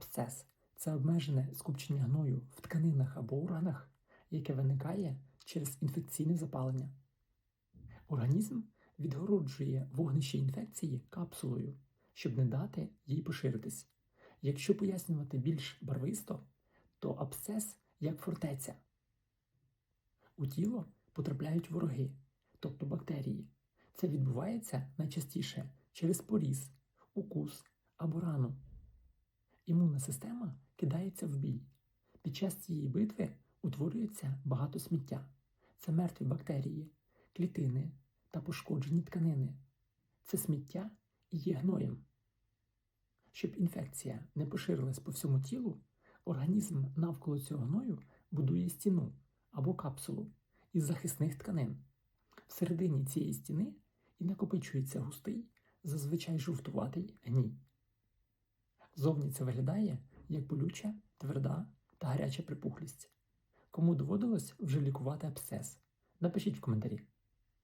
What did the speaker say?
Абсцес це обмежене скупчення гною в тканинах або органах, яке виникає через інфекційне запалення. Організм відгороджує вогнище інфекції капсулою, щоб не дати їй поширитись. Якщо пояснювати більш барвисто, то абсцес як фортеця. У тіло потрапляють вороги, тобто бактерії. Це відбувається найчастіше через поріз, укус або рану. Імунна система кидається в бій. Під час цієї битви утворюється багато сміття. Це мертві бактерії, клітини та пошкоджені тканини. Це сміття і є гноєм. Щоб інфекція не поширилась по всьому тілу, організм навколо цього гною будує стіну або капсулу із захисних тканин. Всередині цієї стіни і накопичується густий, зазвичай жовтуватий гній. Зовні це виглядає як болюча, тверда та гаряча припухлість. Кому доводилось вже лікувати абсцес? Напишіть в коментарі.